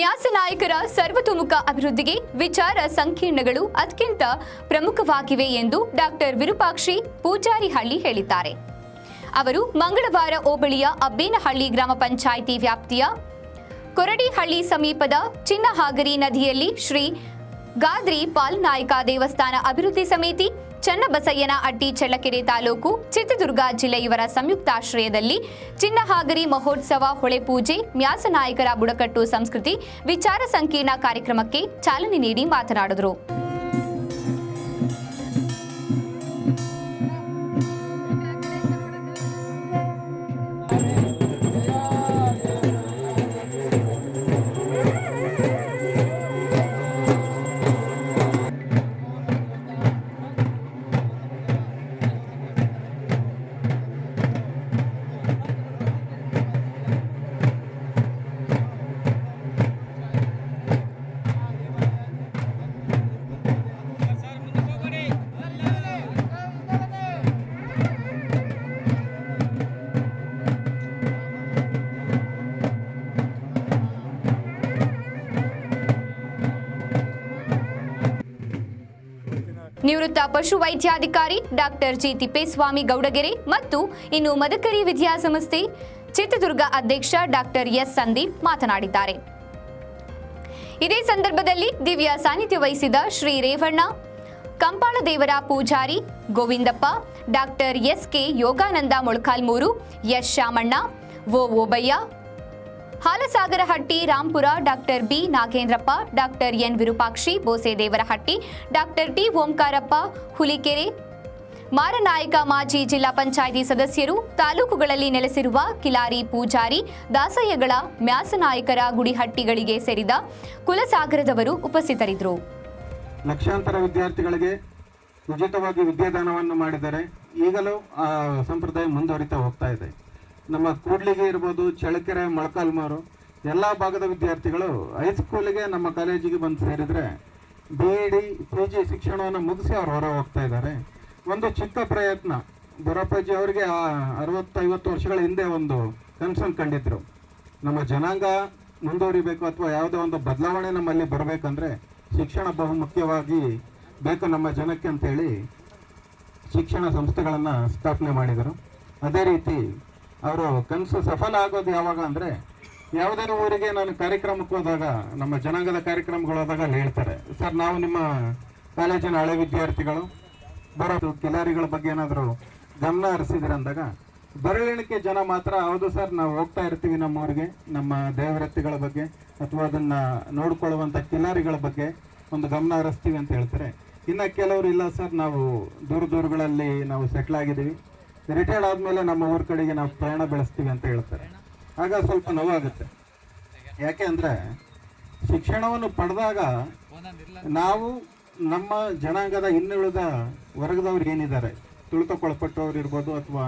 ಚಿತ್ರದುರ್ಗ ಅಭಿವೃದ್ಧಿಗೆ ವಿಚಾರ ಸಂಕೀರ್ಣಗಳು ಅತ್ಯಂತ ಪ್ರಮುಖವಾಗಿವೆ ಎಂದು ಡಾಕ್ಟರ್ ವಿರೂಪಾಕ್ಷಿ ಪೂಜಾರಿಹಳ್ಳಿ ಹೇಳಿದ್ದಾರೆ. ಅವರು ಮಂಗಳವಾರ ಹೋಬಳಿಯ ಅಬ್ಬೇನಹಳ್ಳಿ ಗ್ರಾಮ ಪಂಚಾಯಿತಿ ವ್ಯಾಪ್ತಿಯ ಕೊರಡಿಹಳ್ಳಿ ಸಮೀಪದ ಚಿನ್ನಹಾಗರಿ ನದಿಯಲ್ಲಿ ಶ್ರೀ ಗಾದ್ರಿ ಪಾಲ್ನಾಯಕ ದೇವಸ್ಥಾನ ಅಭಿವೃದ್ಧಿ ಸಮಿತಿ ಚನ್ನಬಸಯ್ಯನ ಅಡ್ಡಿ ಚಳ್ಳಕೆರೆ ತಾಲೂಕು, ಚಿತ್ರದುರ್ಗ ಜಿಲ್ಲೆ ಇವರ ಸಂಯುಕ್ತಾಶ್ರಯದಲ್ಲಿ ಚಿನ್ನಹಾಗರಿ ಮಹೋತ್ಸವ ಹೊಳೆ ಪೂಜೆ ಮ್ಯಾಸನಾಯಕರ ಬುಡಕಟ್ಟು ಸಂಸ್ಕೃತಿ, ವಿಚಾರ ಸಂಕೀರ್ಣ ಕಾರ್ಯಕ್ರಮಕ್ಕೆ ಚಾಲನೆ ನೀಡಿ ಮಾತನಾಡಿದರು. ನಿವೃತ್ತ ಪಶು ವೈದ್ಯಾಧಿಕಾರಿ ಡಾಕ್ಟರ್ ಜಿ ತಿಪ್ಪೇಸ್ವಾಮಿ ಗೌಡಗೆರೆ ಮತ್ತು ಇನ್ನು ಮದಕರಿ ವಿದ್ಯಾಸಂಸ್ಥೆ ಚಿತ್ರದುರ್ಗ ಅಧ್ಯಕ್ಷ ಡಾಕ್ಟರ್ ಎಸ್. ಸಂದೀಪ್ ಮಾತನಾಡಿದ್ದಾರೆ. ಇದೇ ಸಂದರ್ಭದಲ್ಲಿ ದಿವ್ಯ ಸಾನ್ನಿಧ್ಯ ವಹಿಸಿದ ಶ್ರೀ ರೇವಣ್ಣ, ಕಂಪಾಳ ದೇವರ Poojary Govindappa, doctor S. K. Yogananda Molakalmuru, S. Shamanna O Obayya Halasagarahatti Rampura, doctor B Nagendrappa, doctor N Virupakshi Bosedevarahatti doctor T Omkarappa, Hulikere, Maranayaka ಮಾಜಿ ಜಿಲ್ಲಾ ಪಂಚಾಯಿತಿ ಸದಸ್ಯರು, ತಾಲೂಕುಗಳಲ್ಲಿ ನೆಲೆಸಿರುವ ಕಿಲಾರಿ ಪೂಜಾರಿ, ದಾಸಯ್ಯಗಳ ಮ್ಯಾಸನಾಯಕರ ಗುಡಿಹಟ್ಟಿಗಳಿಗೆ ಸೇರಿದ ಕುಲಸಾಗರದವರು ಉಪಸ್ಥಿತರಿದ್ದರು. ಲಕ್ಷಾಂತರ ವಿದ್ಯಾರ್ಥಿಗಳಿಗೆ ಉಚಿತವಾಗಿ ವಿದ್ಯಾದಾನವನ್ನು ಮಾಡಿದರೆ ಈಗಲೂ ಆ ಸಂಪ್ರದಾಯ ಮುಂದುವರಿತಾ ಹೋಗ್ತಾ ಇದೆ. ನಮ್ಮ ಕೂಡ್ಲಿಗೆ ಇರ್ಬೋದು, ಚಳ್ಳಕೆರೆ, ಮೊಳಕಾಲ್ಮೂರು, ಎಲ್ಲ ಭಾಗದ ವಿದ್ಯಾರ್ಥಿಗಳು ಹೈಸ್ಕೂಲಿಗೆ ನಮ್ಮ ಕಾಲೇಜಿಗೆ ಬಂದು ಸೇರಿದರೆ B E D P G ಶಿಕ್ಷಣವನ್ನು ಮುಗಿಸಿ ಅವ್ರು ಹೊರ ಹೋಗ್ತಾ ಇದ್ದಾರೆ. ಒಂದು ಚಿಕ್ಕ ಪ್ರಯತ್ನ. ಬರಪ್ಪಾಜಿ ಅವರಿಗೆ ಅರವತ್ತೈವತ್ತು ವರ್ಷಗಳ ಹಿಂದೆ ಒಂದು ಕನ್ಸನ್ ಕಂಡಿದ್ರು. ನಮ್ಮ ಜನಾಂಗ ಮುಂದುವರಿಬೇಕು ಅಥವಾ ಯಾವುದೇ ಒಂದು ಬದಲಾವಣೆ ನಮ್ಮಲ್ಲಿ ಬರಬೇಕಂದ್ರೆ ಶಿಕ್ಷಣ ಬಹುಮುಖ್ಯವಾಗಿ ಬೇಕು ನಮ್ಮ ಜನಕ್ಕೆ ಅಂತೇಳಿ ಶಿಕ್ಷಣ ಸಂಸ್ಥೆಗಳನ್ನು ಸ್ಥಾಪನೆ ಮಾಡಿದರು. ಅದೇ ರೀತಿ ಅವರು ಕನಸು ಸಫಲ ಆಗೋದು ಯಾವಾಗ ಅಂದರೆ ಯಾವುದಾದ್ರು ಊರಿಗೆ ನಾನು ಕಾರ್ಯಕ್ರಮಕ್ಕೆ ಹೋದಾಗ, ನಮ್ಮ ಜನಾಂಗದ ಕಾರ್ಯಕ್ರಮಗಳು ಹೋದಾಗ ಅಲ್ಲಿ ಹೇಳ್ತಾರೆ. ಸರ್, ನಾವು ನಿಮ್ಮ ಕಾಲೇಜಿನ ಹಳೆ ವಿದ್ಯಾರ್ಥಿಗಳು ಬರೋದು ಕಿಲಾರಿಗಳ ಬಗ್ಗೆ ಏನಾದರೂ ಗಮನ ಹರಿಸಿದ್ರೆ ಅಂದಾಗ ಜನ ಮಾತ್ರ, ಹೌದು ಸರ್, ನಾವು ಹೋಗ್ತಾ ಇರ್ತೀವಿ ನಮ್ಮ ಊರಿಗೆ, ನಮ್ಮ ದೇವರತ್ತಿಗಳ ಬಗ್ಗೆ ಅಥವಾ ಅದನ್ನ ನೋಡ್ಕೊಳ್ಳುವಂಥ ಕಿಲಾರಿಗಳ ಬಗ್ಗೆ ಒಂದು ಗಮನ ಹರಿಸ್ತೀವಿ ಅಂತ ಹೇಳ್ತಾರೆ. ಇನ್ನು ಕೆಲವರು ಇಲ್ಲ ಸರ್, ನಾವು ದೂರ ದೂರಗಳಲ್ಲಿ ನಾವು ಸೆಟ್ಲ್ ಆಗಿದ್ದೀವಿ. ರಿಟೈರ್ಡ್ ಆದಮೇಲೆ ನಮ್ಮ ಊರ ಕಡೆಗೆ ನಾವು ಪ್ರಯಾಣ ಬೆಳೆಸ್ತೀವಿ ಅಂತ ಹೇಳ್ತಾರೆ. ಆಗ ಸ್ವಲ್ಪ ನೋವಾಗುತ್ತೆ. ಯಾಕೆ ಅಂದರೆ ಶಿಕ್ಷಣವನ್ನು ಪಡೆದಾಗ ನಾವು ನಮ್ಮ ಜನಾಂಗದ ಇನ್ನುಳಿದ ವರ್ಗದವ್ರು ಏನಿದ್ದಾರೆ ತುಳಿತಕ್ಕೊಳಪಟ್ಟವ್ರು ಇರ್ಬೋದು ಅಥವಾ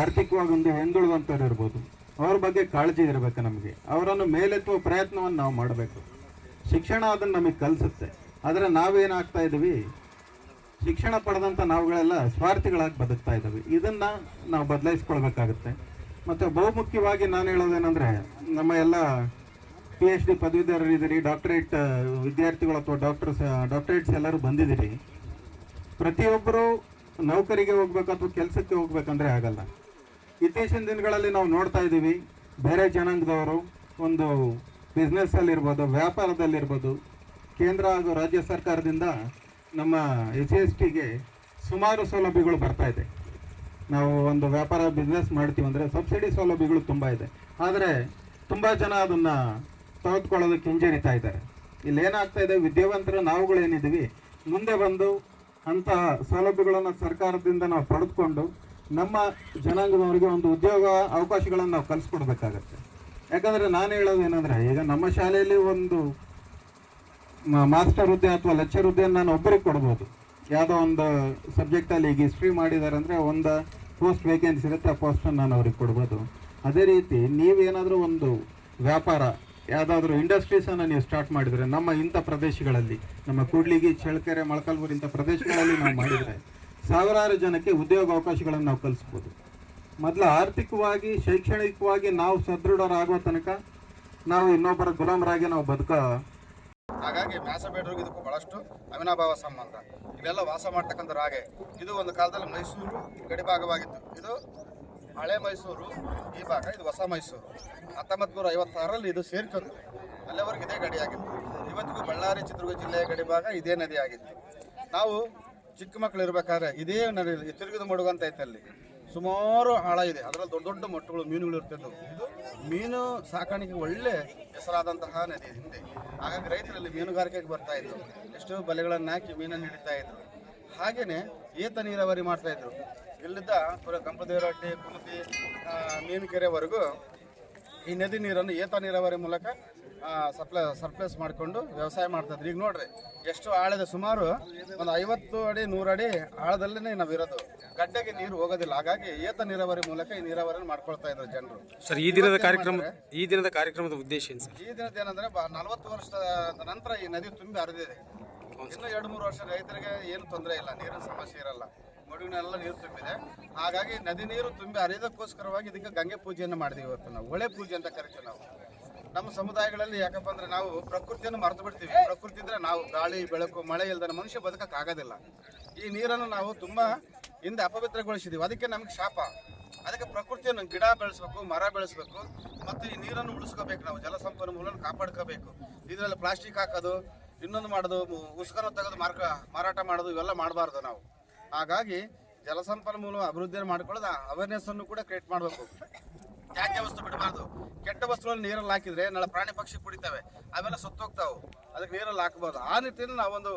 ಆರ್ಥಿಕವಾಗಿ ಒಂದು ಹಿಂದುಳಿದಂಥವ್ರು ಇರ್ಬೋದು, ಅವ್ರ ಬಗ್ಗೆ ಕಾಳಜಿ ಇರಬೇಕು ನಮಗೆ. ಅವರನ್ನು ಮೇಲೆತ್ತುವ ಪ್ರಯತ್ನವನ್ನು ನಾವು ಮಾಡಬೇಕು. ಶಿಕ್ಷಣ ಅದನ್ನು ನಮಗೆ ಕಲಿಸುತ್ತೆ. ಆದರೆ ನಾವೇನಾಗ್ತಾ ಇದ್ದೀವಿ ಶಿಕ್ಷಣ ಪಡೆದಂಥ ನಾವುಗಳೆಲ್ಲ ಸ್ವಾರ್ಥಿಗಳಾಗಿ ಬದುಕ್ತಾ ಇದ್ದಾವೆ. ಇದನ್ನು ನಾವು ಬದಲಾಯಿಸ್ಕೊಳ್ಬೇಕಾಗುತ್ತೆ. ಮತ್ತು ಬಹುಮುಖ್ಯವಾಗಿ ನಾನು ಹೇಳೋದೇನೆಂದರೆ, ನಮ್ಮ ಎಲ್ಲ ಪಿ ಎಚ್ ಡಿ ಪದವೀಧರರಿದ್ದೀರಿ ಡಾಕ್ಟರೇಟ್ ವಿದ್ಯಾರ್ಥಿಗಳು ಅಥವಾ ಡಾಕ್ಟರ್ಸ್ ಡಾಕ್ಟರೇಟ್ಸ್ ಎಲ್ಲರೂ ಬಂದಿದ್ದೀರಿ. ಪ್ರತಿಯೊಬ್ಬರು ನೌಕರಿಗೆ ಹೋಗ್ಬೇಕು ಅಥವಾ ಕೆಲಸಕ್ಕೆ ಹೋಗ್ಬೇಕಂದ್ರೆ ಆಗಲ್ಲ. ಇತ್ತೀಚಿನ ದಿನಗಳಲ್ಲಿ ನಾವು ನೋಡ್ತಾ ಇದ್ದೀವಿ, ಬೇರೆ ಜನಾಂಗದವರು ಒಂದು ಬಿಸ್ನೆಸ್ಸಲ್ಲಿರ್ಬೋದು ವ್ಯಾಪಾರದಲ್ಲಿರ್ಬೋದು, ಕೇಂದ್ರ ಹಾಗೂ ರಾಜ್ಯ ಸರ್ಕಾರದಿಂದ ನಮ್ಮ ಎಸ್ ಎಸ್ ಟಿಗೆ ಸುಮಾರು ಸೌಲಭ್ಯಗಳು ಬರ್ತಾ ಇದೆ. ನಾವು ಒಂದು ವ್ಯಾಪಾರ ಬಿಸ್ನೆಸ್ ಮಾಡ್ತೀವಿ ಅಂದರೆ ಸಬ್ಸಿಡಿ ಸೌಲಭ್ಯಗಳು ತುಂಬ ಇದೆ. ಆದರೆ ತುಂಬ ಜನ ಅದನ್ನು ತೆಗೆದುಕೊಳ್ಳೋದಕ್ಕೆ ಹಿಂಜರಿತಾ ಇದ್ದಾರೆ. ಇಲ್ಲಿ ಏನಾಗ್ತಾ ಇದೆ, ವಿದ್ಯಾವಂತರು ನಾವುಗಳೇನಿದ್ದೀವಿ ಮುಂದೆ ಬಂದು ಅಂತಹ ಸೌಲಭ್ಯಗಳನ್ನು ಸರ್ಕಾರದಿಂದ ನಾವು ಪಡೆದುಕೊಂಡು ನಮ್ಮ ಜನಾಂಗದವರಿಗೆ ಒಂದು ಉದ್ಯೋಗ ಅವಕಾಶಗಳನ್ನು ನಾವು ಕಲಿಸ್ಕೊಡ್ಬೇಕಾಗತ್ತೆ. ಯಾಕಂದರೆ ನಾನು ಹೇಳೋದು ಏನಂದರೆ, ಈಗ ನಮ್ಮ ಶಾಲೆಯಲ್ಲಿ ಒಂದು ಮಾಸ್ಟರ್ ಹುದ್ದೆ ಅಥವಾ ಲೆಕ್ಚರ್ ಹುದ್ದೆಯನ್ನು ನಾನು ಒಬ್ಬರಿಗೆ ಕೊಡ್ಬೋದು. ಯಾವುದೋ ಒಂದು ಸಬ್ಜೆಕ್ಟಲ್ಲಿ ಈಗ ಹಿಸ್ಟ್ರಿ ಮಾಡಿದ್ದಾರೆ ಅಂದರೆ ಒಂದು ಪೋಸ್ಟ್ ವೇಕೆನ್ಸಿ ಇರುತ್ತೆ, ಆ ಪೋಸ್ಟನ್ನು ನಾನು ಅವ್ರಿಗೆ ಕೊಡ್ಬೋದು. ಅದೇ ರೀತಿ ನೀವೇನಾದರೂ ಒಂದು ವ್ಯಾಪಾರ, ಯಾವುದಾದ್ರೂ ಇಂಡಸ್ಟ್ರೀಸನ್ನು ನೀವು ಸ್ಟಾರ್ಟ್ ಮಾಡಿದರೆ, ನಮ್ಮ ಇಂಥ ಪ್ರದೇಶಗಳಲ್ಲಿ, ನಮ್ಮ ಕೂಡ್ಲಿಗಿ, ಚಳ್ಳಕೆರೆ, ಮೊಳಕಾಲ್ಮೂರು ಇಂಥ ಪ್ರದೇಶಗಳಲ್ಲಿ ನಾವು ಮಾಡಿದರೆ, ಸಾವಿರಾರು ಜನಕ್ಕೆ ಉದ್ಯೋಗ ಅವಕಾಶಗಳನ್ನು ನಾವು ಕಲಿಸ್ಬೋದು. ಮೊದಲು ಆರ್ಥಿಕವಾಗಿ, ಶೈಕ್ಷಣಿಕವಾಗಿ ನಾವು ಸದೃಢರಾಗೋ ತನಕ ನಾವು ಇನ್ನೊಬ್ಬರ ಗುಲಾಮರಾಗಿ ನಾವು ಬದುಕ ಹಾಗಾಗಿ ಮ್ಯಾಸಬೇಡರಿಗೂ ಇದಕ್ಕೂ ಬಹಳಷ್ಟು ಅವಿನಾಭಾವ ಸಂಬಂಧ. ಇವೆಲ್ಲ ವಾಸ ಮಾಡ್ತಕ್ಕಂಥ ರಾಗೆ. ಇದು ಒಂದು ಕಾಲದಲ್ಲಿ ಮೈಸೂರು ಗಡಿ ಭಾಗವಾಗಿತ್ತು. ಇದು ಹಳೆ ಮೈಸೂರು, ಈ ಭಾಗ ಇದು ಹೊಸ ಮೈಸೂರು. ಹತ್ತೊಂಬತ್ತು ನೂರ ಐವತ್ತಾರರಲ್ಲಿ ಇದು ಸೇರ್ಕೊಂಡು ಅಲ್ಲಿವರೆಗೆ ಇದೇ ಗಡಿಯಾಗಿತ್ತು ಇವತ್ತಿಗೂ ಬಳ್ಳಾರಿ, ಚಿತ್ರದುರ್ಗ ಜಿಲ್ಲೆಯ ಗಡಿ ಭಾಗ ಇದೇ ನದಿಯಾಗಿತ್ತು ನಾವು ಚಿಕ್ಕ ಮಕ್ಕಳು ಇರಬೇಕಾದ್ರೆ ಇದೇ ನದಿ ತಿರುಗಿದು ಮುಡುಗಂತ ಐತೆ ಅಲ್ಲಿ. ಸುಮಾರು ಆಳ ಇದೆ. ಅದರಲ್ಲಿ ದೊಡ್ಡ ದೊಡ್ಡ ಮೊಟ್ಟೆಗಳು, ಮೀನುಗಳು ಇರ್ತಿದ್ದವು. ಇದು ಮೀನು ಸಾಕಾಣಿಕೆ ಒಳ್ಳೆ ಹೆಸರಾದಂತಹ ನದಿ ಹಿಂದೆ. ಹಾಗಾಗಿ ರೈತರಲ್ಲಿ ಮೀನುಗಾರಿಕೆಗೆ ಬರ್ತಾ ಇದ್ರು. ಎಷ್ಟೋ ಬಲೆಗಳನ್ನು ಹಾಕಿ ಮೀನನ್ನು ಹಿಡಿತಾ ಇದ್ರು. ಹಾಗೇನೆ ಏತ ನೀರಾವರಿ ಮಾಡ್ತಾ ಇದ್ರು. ಇಲ್ಲಿದ್ದ ಕಂಪದೇವರಟ್ಟಿ ಕುಮತಿ ಮೀನು ಮೀನುಕೆರೆವರೆಗೂ ಈ ನದಿ ನೀರನ್ನು ಏತ ನೀರಾವರಿ ಮೂಲಕ ಸಪ್ಲೈ ಸರ್ಪ್ಲೈಸ್ ಮಾಡಿಕೊಂಡು ವ್ಯವಸಾಯ ಮಾಡ್ತಾ ಇದ್ರು. ಈಗ ನೋಡ್ರಿ, ಎಷ್ಟು ಆಳದ ಸುಮಾರು ಒಂದು ಐವತ್ತು ಅಡಿ ನೂರು ಅಡಿ ಆಳದಲ್ಲೇ ನಾವು ಇರೋದು ಗಡ್ಡೆಗೆ ನೀರು ಹೋಗೋದಿಲ್ಲ. ಹಾಗಾಗಿ ಏತ ನೀರಾವರಿ ಮೂಲಕ ಈ ನೀರಾವರಿಯನ್ನು ಮಾಡ್ಕೊಳ್ತಾ ಇದ್ದಾರೆ ಜನರು. ಸರ್ ಈ ದಿನದ ಕಾರ್ಯಕ್ರಮ ಈ ದಿನದ ಕಾರ್ಯಕ್ರಮದ ಉದ್ದೇಶ ಏನು ಸರ್? ಈ ದಿನದ ಏನಂದ್ರೆ ನಲವತ್ತು ವರ್ಷದ ನಂತರ ಈ ನದಿ ತುಂಬಿ ಹರಿದಿದೆ. ಇನ್ನು ಎರಡು ಮೂರು ವರ್ಷ ರೈತರಿಗೆ ಏನು ತೊಂದರೆ ಇಲ್ಲ ನೀರಿನ ಸಮಸ್ಯೆ ಇರಲ್ಲ. ಮಡುವಿನೆಲ್ಲ ನೀರು ತುಂಬಿದೆ. ಹಾಗಾಗಿ ನದಿ ನೀರು ತುಂಬಿ ಹರಿಯೋದಕ್ಕೋಸ್ಕರವಾಗಿ ಇದಕ್ಕೆ ಗಂಗೆ ಪೂಜೆಯನ್ನು ಮಾಡಿದೀವಿ ಇವತ್ತು ನಾವು. ಒಳೆ ಪೂಜೆ ಅಂತ ಕರಿತೀವಿ ನಾವು. ನಮ್ಮ ಸಮುದಾಯಗಳಲ್ಲಿ ಯಾಕಪ್ಪ ಅಂದ್ರೆ ನಾವು ಪ್ರಕೃತಿಯನ್ನು ಮರೆತು ಬಿಡ್ತೀವಿ. ಪ್ರಕೃತಿ ಅಂದ್ರೆ ನಾವು ಗಾಳಿ ಬೆಳಕು ಮಳೆ ಇಲ್ದನ ಮನುಷ್ಯ ಬದುಕಕ್ಕೆ ಆಗೋದಿಲ್ಲ ಈ ನೀರನ್ನು ನಾವು ತುಂಬಾ ಹಿಂದೆ ಅಪವಿತ್ರಗೊಳಿಸಿದೀವಿ. ಅದಕ್ಕೆ ನಮ್ಗೆ ಶಾಪ. ಅದಕ್ಕೆ ಪ್ರಕೃತಿಯನ್ನು ಗಿಡ ಬೆಳೆಸ್ಬೇಕು, ಮರ ಬೆಳೆಸ್ಬೇಕು, ಮತ್ತು ಈ ನೀರನ್ನು ಉಳಿಸ್ಕೋಬೇಕು ನಾವು, ಜಲ ಸಂಪನ್ಮೂಲನ ಕಾಪಾಡ್ಕೋಬೇಕು. ಇದರಲ್ಲಿ ಪ್ಲಾಸ್ಟಿಕ್ ಹಾಕೋದು, ಇನ್ನೊಂದು ಮಾಡೋದು ಉಸ್ಕನ ತೆಗೆದು ಮಾರ್ಕ, ಮಾರಾಟ ಮಾಡೋದು, ಇವೆಲ್ಲ ಮಾಡಬಾರ್ದು ನಾವು. ಹಾಗಾಗಿ ಜಲಸಂಪನ್ಮೂಲ ಅಭಿವೃದ್ಧಿಯನ್ನು ಮಾಡ್ಕೊಳ್ಳೋದು ಅವೇರ್ನೆಸ್ ಅನ್ನು ಕೂಡ ಕ್ರಿಯೇಟ್ ಮಾಡಬೇಕು. ತ್ಯಾಜ್ಯ ವಸ್ತು ಬಿಡಬಾರ್ದು. ಕೆಟ್ಟ ವಸ್ತುಗಳನ್ನು ನೀರಲ್ಲಿ ಹಾಕಿದ್ರೆ ನಾಳೆ ಪ್ರಾಣಿ ಪಕ್ಷಿ ಕುಡಿತವೆ. ಅವೆಲ್ಲ ಸುತ್ತೋಗ್ತಾವೆ. ಅದಕ್ಕೆ ನೀರಲ್ಲಿ ಹಾಕಬಾರ್ದು ಆ ನಿಟ್ಟಿನಲ್ಲಿ ನಾವೊಂದು